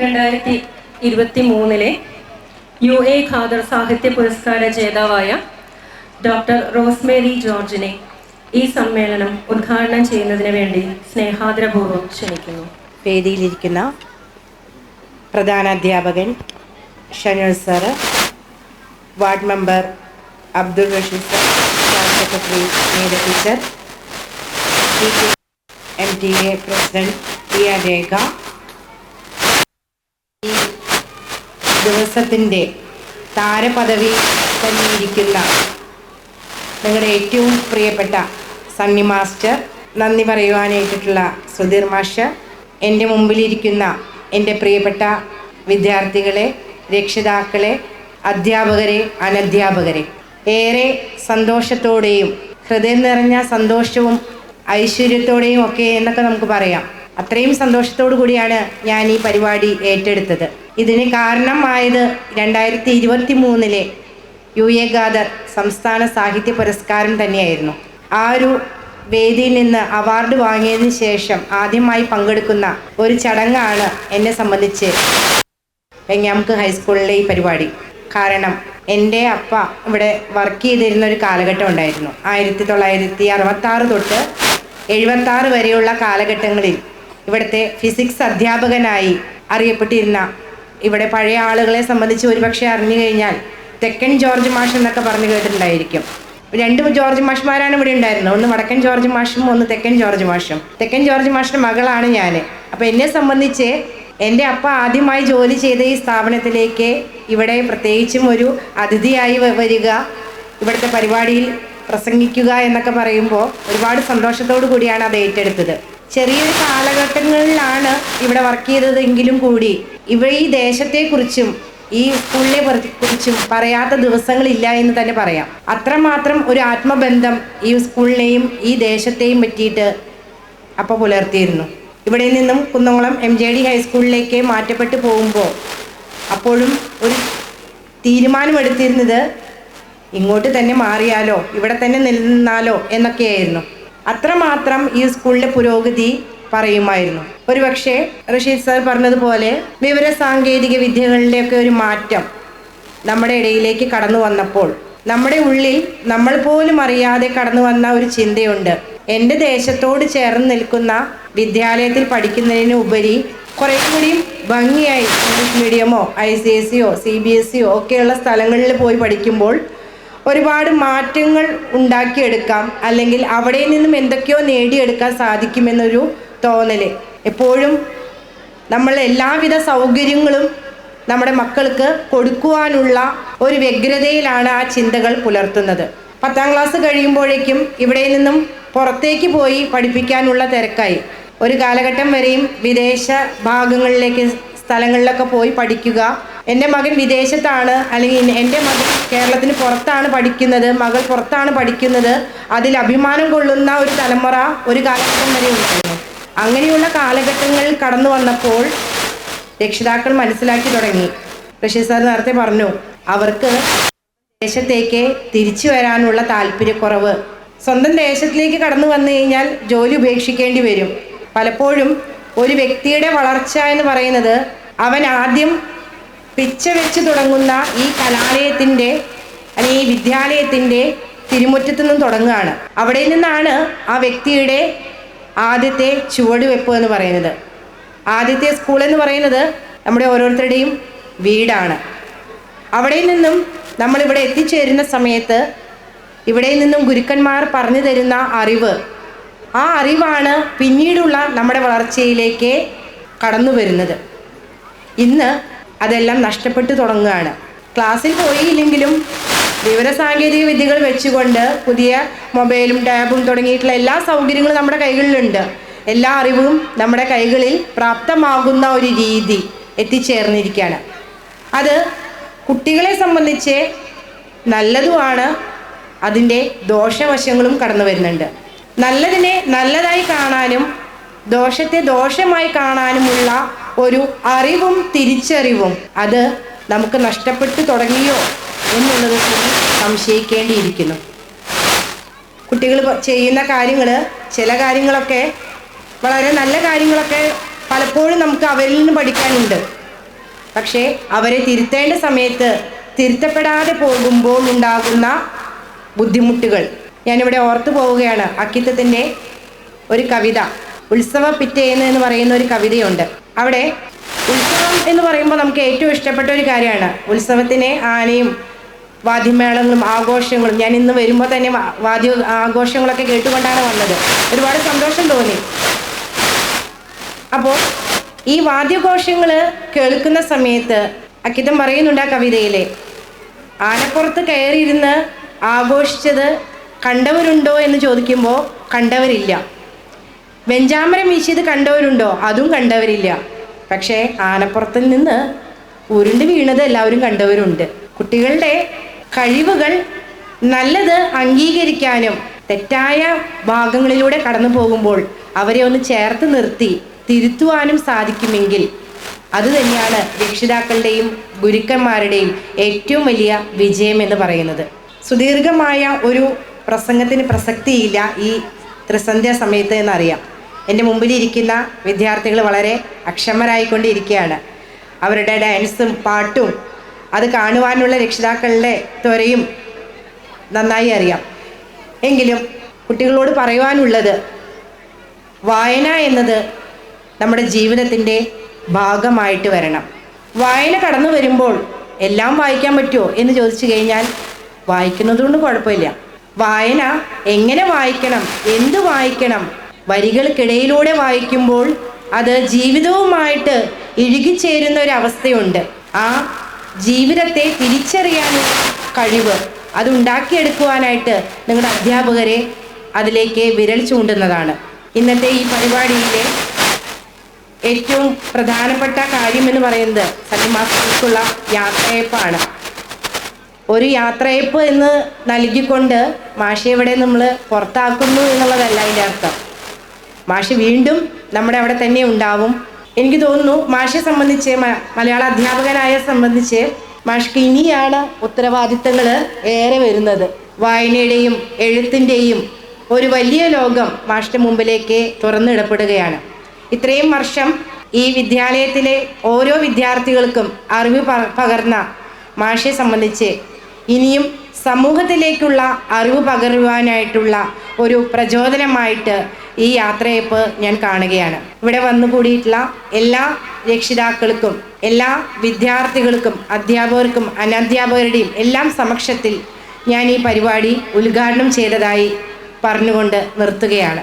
രണ്ടായിരത്തി ഇരുപത്തി മൂന്നിലെ യു എ ഖാദർ സാഹിത്യ പുരസ്കാര ജേതാവായ ഡോക്ടർ റോസ്മേരി ജോർജിനെ ഈ സമ്മേളനം ഉദ്ഘാടനം ചെയ്യുന്നതിന് വേണ്ടി സ്നേഹാദരപൂർവം ക്ഷണിക്കുന്നു. വേദിയിലിരിക്കുന്ന പ്രധാന അധ്യാപകൻ Shanul sir ward member Abdul Rasheed sir staff secretary Neetha teacher M T A president P R Rekha ദിവസത്തിന്റെ താരപദവി തന്നെ ഞങ്ങളുടെ ഏറ്റവും പ്രിയപ്പെട്ട സണ്ണി മാസ്റ്റർ നന്ദി പറയുവാനായിട്ടുള്ള സുധീർ മാഷ് എന്റെ മുമ്പിലിരിക്കുന്ന എന്റെ പ്രിയപ്പെട്ട വിദ്യാർത്ഥികളെ രക്ഷിതാക്കളെ അധ്യാപകരെ അനധ്യാപകരെ. ഏറെ സന്തോഷത്തോടെയും ഹൃദയം നിറഞ്ഞ സന്തോഷവും ഐശ്വര്യത്തോടെയും ഒക്കെ എന്നൊക്കെ നമുക്ക് പറയാം. അത്രയും സന്തോഷത്തോടു കൂടിയാണ് ഞാൻ ഈ പരിപാടി ഏറ്റെടുത്തത്. ഇതിന് കാരണമായത് രണ്ടായിരത്തി ഇരുപത്തി മൂന്നിലെ യു എ ഖാദർ സംസ്ഥാന സാഹിത്യ പുരസ്കാരം തന്നെയായിരുന്നു. ആ ഒരു വേദിയിൽ നിന്ന് അവാർഡ് വാങ്ങിയതിന് ശേഷം ആദ്യമായി പങ്കെടുക്കുന്ന ഒരു ചടങ്ങാണ് എന്നെ സംബന്ധിച്ച് വെങ്ങാമുക്ക് ഹൈസ്കൂളിലെ ഈ പരിപാടി. കാരണം എന്റെ അപ്പ ഇവിടെ വർക്ക് ചെയ്തിരുന്ന ഒരു കാലഘട്ടം ഉണ്ടായിരുന്നു. ആയിരത്തി തൊള്ളായിരത്തി അറുപത്തി ആറ് തൊട്ട് എഴുപത്തി ആറ് വരെയുള്ള കാലഘട്ടങ്ങളിൽ ഇവിടുത്തെ ഫിസിക്സ് അധ്യാപകനായി അറിയപ്പെട്ടിരുന്ന ഇവിടെ പഴയ ആളുകളെ സംബന്ധിച്ച് ഒരുപക്ഷെ അറിഞ്ഞു കഴിഞ്ഞാൽ തെക്കൻ ജോർജ് മാഷ് എന്നൊക്കെ പറഞ്ഞു കേട്ടിട്ടുണ്ടായിരിക്കും. രണ്ട് ജോർജ് മാഷ്മാരാണ് ഇവിടെ ഉണ്ടായിരുന്നത്. ഒന്ന് വടക്കൻ ജോർജ് മാഷും ഒന്ന് തെക്കൻ ജോർജ് മാഷും. തെക്കൻ ജോർജ് മാഷിന്റെ മകളാണ് ഞാൻ. അപ്പോൾ എന്നെ സംബന്ധിച്ച് എന്റെ അപ്പ ആദ്യമായി ജോലി ചെയ്ത ഈ സ്ഥാപനത്തിലേക്ക് ഇവിടെ പ്രത്യേകിച്ചും ഒരു അതിഥിയായി വരിക ഇവിടുത്തെ പരിപാടിയിൽ പ്രസംഗിക്കുക എന്നൊക്കെ പറയുമ്പോൾ ഒരുപാട് സന്തോഷത്തോടു കൂടിയാണ് അത് ഏറ്റെടുത്തത്. ചെറിയൊരു കാലഘട്ടങ്ങളിലാണ് ഇവിടെ വർക്ക് ചെയ്തതെങ്കിലും കൂടി. ഇവ ഈ ദേശത്തെക്കുറിച്ചും ഈ സ്കൂളിനെ കുറിച്ചും പറയാത്ത ദിവസങ്ങളില്ല എന്ന് തന്നെ പറയാം. അത്രമാത്രം ഒരു ആത്മബന്ധം ഈ സ്കൂളിനെയും ഈ ദേശത്തെയും പറ്റിയിട്ട് അപ്പോൾ പുലർത്തിയിരുന്നു. ഇവിടെ നിന്നും കുന്നംകുളം എം ജെ ഡി ഹൈസ്കൂളിലേക്ക് മാറ്റപ്പെട്ടു പോകുമ്പോൾ അപ്പോഴും ഒരു തീരുമാനമെടുത്തിരുന്നത് ഇങ്ങോട്ട് തന്നെ മാറിയാലോ ഇവിടെ തന്നെ നിലനിന്നാലോ എന്നൊക്കെയായിരുന്നു. അത്രമാത്രം ഈ സ്കൂളിലെ പുരോഗതി പറയുമായിരുന്നു. ഒരുപക്ഷെ റഷീദ് സാർ പറഞ്ഞതുപോലെ വിവര സാങ്കേതിക വിദ്യകളുടെയൊക്കെ ഒരു മാറ്റം നമ്മുടെ ഇടയിലേക്ക് കടന്നു വന്നപ്പോൾ നമ്മുടെ ഉള്ളിൽ നമ്മൾ പോലും അറിയാതെ കടന്നു വന്ന ഒരു ചിന്തയുണ്ട്. എന്റെ ദേശത്തോട് ചേർന്ന് നിൽക്കുന്ന വിദ്യാലയത്തിൽ പഠിക്കുന്നതിന് ഉപരി കുറേ കൂടിയും ഭംഗിയായി ഇംഗ്ലീഷ് മീഡിയമോ ഐ സി എസ് സിയോ സി ബി എസ് സിയോ ഒക്കെയുള്ള സ്ഥലങ്ങളിൽ പോയി പഠിക്കുമ്പോൾ ഒരുപാട് മാറ്റങ്ങൾ ഉണ്ടാക്കിയെടുക്കാം. അല്ലെങ്കിൽ അവിടെ നിന്നും എന്തൊക്കെയോ നേടിയെടുക്കാൻ സാധിക്കുമെന്നൊരു തോന്നൽ എപ്പോഴും നമ്മൾ എല്ലാവിധ സൗകര്യങ്ങളും നമ്മുടെ മക്കൾക്ക് കൊടുക്കുവാനുള്ള ഒരു വ്യഗ്രതയിലാണ് ആ ചിന്തകൾ പുലർത്തുന്നത്. പത്താം ക്ലാസ് കഴിയുമ്പോഴേക്കും ഇവിടെ നിന്നും പുറത്തേക്ക് പോയി പഠിപ്പിക്കാനുള്ള തിരക്കായി. ഒരു കാലഘട്ടം വരെയും വിദേശ ഭാഗങ്ങളിലേക്ക് സ്ഥലങ്ങളിലൊക്കെ പോയി പഠിക്കുക എന്റെ മകൻ വിദേശത്താണ് അല്ലെങ്കിൽ എന്റെ മകൻ കേരളത്തിന് പുറത്താണ് പഠിക്കുന്നത് മകൾ പുറത്താണ് പഠിക്കുന്നത്. അതിൽ അഭിമാനം കൊള്ളുന്ന ഒരു തലമുറ ഒരു കാലഘട്ടം വരെ ഉണ്ടായിരുന്നു. അങ്ങനെയുള്ള കാലഘട്ടങ്ങൾ കടന്നു വന്നപ്പോൾ രക്ഷിതാക്കൾ മനസ്സിലാക്കി തുടങ്ങി. റഷീദ് സാർ നേരത്തെ പറഞ്ഞു അവർക്ക് ദേശത്തേക്ക് തിരിച്ചു വരാനുള്ള താല്പര്യക്കുറവ്. സ്വന്തം ദേശത്തിലേക്ക് കടന്നു വന്നു കഴിഞ്ഞാൽ ജോലി ഉപേക്ഷിക്കേണ്ടി വരും. പലപ്പോഴും ഒരു വ്യക്തിയുടെ വളർച്ച എന്ന് പറയുന്നത് അവൻ ആദ്യം പിച്ച വെച്ച് തുടങ്ങുന്ന ഈ കലാലയത്തിന്റെ അല്ലെങ്കിൽ ഈ വിദ്യാലയത്തിന്റെ തിരുമുറ്റത്തു നിന്നും തുടങ്ങുകയാണ്. അവിടെ നിന്നാണ് ആ വ്യക്തിയുടെ ആദ്യത്തെ ചുവടുവെപ്പ് എന്ന് പറയുന്നത്. ആദ്യത്തെ സ്കൂൾ എന്ന് പറയുന്നത് നമ്മുടെ ഓരോരുത്തരുടെയും വീടാണ്. അവിടെ നിന്നും നമ്മളിവിടെ എത്തിച്ചേരുന്ന സമയത്ത് ഇവിടെ നിന്നും ഗുരുക്കന്മാർ പറഞ്ഞു തരുന്ന അറിവ് ആ അറിവാണ് പിന്നീടുള്ള നമ്മുടെ വളർച്ചയിലേക്ക് കടന്നു വരുന്നത് ഇന്ന് അതെല്ലാം നഷ്ടപ്പെട്ടു തുടങ്ങുകയാണ്. ക്ലാസ്സിൽ പോയില്ലെങ്കിലും വിവരസാങ്കേതിക വിദ്യകൾ വെച്ചുകൊണ്ട് പുതിയ മൊബൈലും ടാബും തുടങ്ങിയിട്ടുള്ള എല്ലാ സൗകര്യങ്ങളും നമ്മുടെ കൈകളിലുണ്ട്. എല്ലാ അറിവും നമ്മുടെ കൈകളിൽ പ്രാപ്തമാകുന്ന ഒരു രീതി എത്തിച്ചേർന്നിരിക്കുകയാണ്. അത് കുട്ടികളെ സംബന്ധിച്ച് നല്ലതുമാണ്. അതിന്റെ ദോഷവശങ്ങളും കടന്നു വരുന്നുണ്ട്. നല്ലതിനെ നല്ലതായി കാണാനും ദോഷത്തെ ദോഷമായി കാണാനുമുള്ള ഒരു അറിവും തിരിച്ചറിവും അത് നമുക്ക് നഷ്ടപ്പെട്ടു തുടങ്ങിയോ എന്നുള്ളത് കൂടി സംശയിക്കേണ്ടിയിരിക്കുന്നു. കുട്ടികൾ ചെയ്യുന്ന കാര്യങ്ങൾ ചില കാര്യങ്ങളൊക്കെ വളരെ നല്ല കാര്യങ്ങളൊക്കെ പലപ്പോഴും നമുക്ക് അവരിൽ നിന്ന് പഠിക്കാനുണ്ട്. പക്ഷേ അവരെ തിരുത്തേണ്ട സമയത്ത് തിരുത്തപ്പെടാതെ പോകുമ്പോൾ ഉണ്ടാകുന്ന ബുദ്ധിമുട്ടുകൾ. ഞാനിവിടെ ഓർത്തു പോവുകയാണ്. അക്കിത്തത്തിന്റെ ഒരു കവിത ഉത്സവ പിറ്റേന്ന് എന്ന് പറയുന്ന ഒരു കവിതയുണ്ട്. അവിടെ? ഉത്സവം എന്ന് പറയുമ്പോൾ നമുക്ക് ഏറ്റവും ഇഷ്ടപ്പെട്ട ഒരു കാര്യമാണ്. ഉത്സവത്തിന് ആനയും വാദ്യമേളങ്ങളും ആഘോഷങ്ങളും. ഞാൻ ഇന്ന് വരുമ്പോൾ തന്നെ വാദ്യ ആഘോഷങ്ങളൊക്കെ കേട്ടുകൊണ്ടാണ് വന്നത്. ഒരുപാട് സന്തോഷം തോന്നി. അപ്പോൾ ഈ വാദ്യഘോഷങ്ങൾ കേൾക്കുന്ന സമയത്ത് അക്കിതം പറയുന്നുണ്ട് ആ കവിതയിലെ ആനപ്പുറത്ത് കയറിയിരുന്ന് ആഘോഷിച്ചത് കണ്ടവരുണ്ടോ? എന്ന് ചോദിക്കുമ്പോൾ കണ്ടവരില്ല. വെഞ്ചാമരം വീശിയത് കണ്ടവരുണ്ടോ? അതും കണ്ടവരില്ല. പക്ഷേ ആനപ്പുറത്തിൽ നിന്ന് ഉരുണ്ട് വീണത് എല്ലാവരും കണ്ടവരുണ്ട്. കുട്ടികളുടെ കഴിവുകൾ നല്ലത് അംഗീകരിക്കാനും തെറ്റായ ഭാഗങ്ങളിലൂടെ കടന്നു പോകുമ്പോൾ അവരെ ഒന്ന് ചേർത്ത് നിർത്തി തിരുത്തുവാനും സാധിക്കുമെങ്കിൽ അത് തന്നെയാണ് രക്ഷിതാക്കളുടെയും ഗുരുക്കന്മാരുടെയും ഏറ്റവും വലിയ വിജയം എന്ന് പറയുന്നത്. സുദീർഘമായ ഒരു പ്രസംഗത്തിന് പ്രസക്തിയില്ല ഈ ത്രിസന്ധ്യ സമയത്ത് എന്നറിയാം. എന്റെ മുമ്പിലിരിക്കുന്ന വിദ്യാർത്ഥികൾ വളരെ അക്ഷമരായിക്കൊണ്ടിരിക്കുകയാണ്. അവരുടെ ഡാൻസും പാട്ടും അത് കാണുവാനുള്ള രക്ഷിതാക്കളുടെ ത്വരയും നന്നായി അറിയാം. എങ്കിലും കുട്ടികളോട് പറയുവാനുള്ളത് വായന എന്നത് നമ്മുടെ ജീവിതത്തിന്റെ ഭാഗമായിട്ട് വരണം. വായന കടന്നു വരുമ്പോൾ എല്ലാം വായിക്കാൻ പറ്റുമോ എന്ന് ചോദിച്ചു കഴിഞ്ഞാൽ വായിക്കുന്നതുകൊണ്ട് കുഴപ്പമില്ല. വായന എങ്ങനെ വായിക്കണം? എന്ത് വായിക്കണം? വരികൾക്കിടയിലൂടെ വായിക്കുമ്പോൾ അത് ജീവിതവുമായിട്ട് ഇഴുകിച്ചേരുന്ന ഒരു അവസ്ഥയുണ്ട് ആ ജീവിതത്തെ തിരിച്ചറിയാനുള്ള കഴിവ് അത് ഉണ്ടാക്കിയെടുക്കുവാനായിട്ട് നിങ്ങളുടെ അധ്യാപകരെ അതിലേക്ക് വിരൽ ചൂണ്ടുന്നതാണ്. ഇന്നത്തെ ഈ പരിപാടിയിലെ ഏറ്റവും പ്രധാനപ്പെട്ട കാര്യം എന്ന് പറയുന്നത് സന്യമാസത്തിലേക്കുള്ള യാത്രയപ്പാണ്. ഒരു യാത്രയപ്പ് എന്ന് നൽകിക്കൊണ്ട് മാഷെ ഇവിടെ നമ്മൾ പുറത്താക്കുന്നു എന്നുള്ളതല്ല അതിന്റെ അർത്ഥം. മാഷ് വീണ്ടും നമ്മുടെ അവിടെ തന്നെ ഉണ്ടാവും. എനിക്ക് തോന്നുന്നു മാഷെ സംബന്ധിച്ച് മലയാള അധ്യാപകനായ സംബന്ധിച്ച് മാഷ്ക്ക് ഇനിയാണ് ഉത്തരവാദിത്തങ്ങൾ ഏറെ വരുന്നത്. വായനയുടെയും എഴുത്തിന്റെയും ഒരു വലിയ ലോകം മാഷിന്റെ മുമ്പിലേക്ക് തുറന്നിടപ്പെടുകയാണ്. ഇത്രയും വർഷം ഈ വിദ്യാലയത്തിലെ ഓരോ വിദ്യാർത്ഥികൾക്കും അറിവ് പകർന്ന മാഷെ സംബന്ധിച്ച് ഇനിയും സമൂഹത്തിലേക്കുള്ള അറിവ് പകരുവാനായിട്ടുള്ള ഒരു പ്രചോദനമായിട്ട് ഈ യാത്രയപ്പ് ഞാൻ കാണുകയാണ്. ഇവിടെ വന്നുകൂടിയിട്ടുള്ള എല്ലാ രക്ഷിതാക്കൾക്കും എല്ലാ വിദ്യാർത്ഥികൾക്കും അധ്യാപകർക്കും അനധ്യാപകരുടെയും എല്ലാം സമക്ഷത്തിൽ ഞാൻ ഈ പരിപാടി ഉദ്ഘാടനം ചെയ്തതായി പറഞ്ഞുകൊണ്ട് നിർത്തുകയാണ്.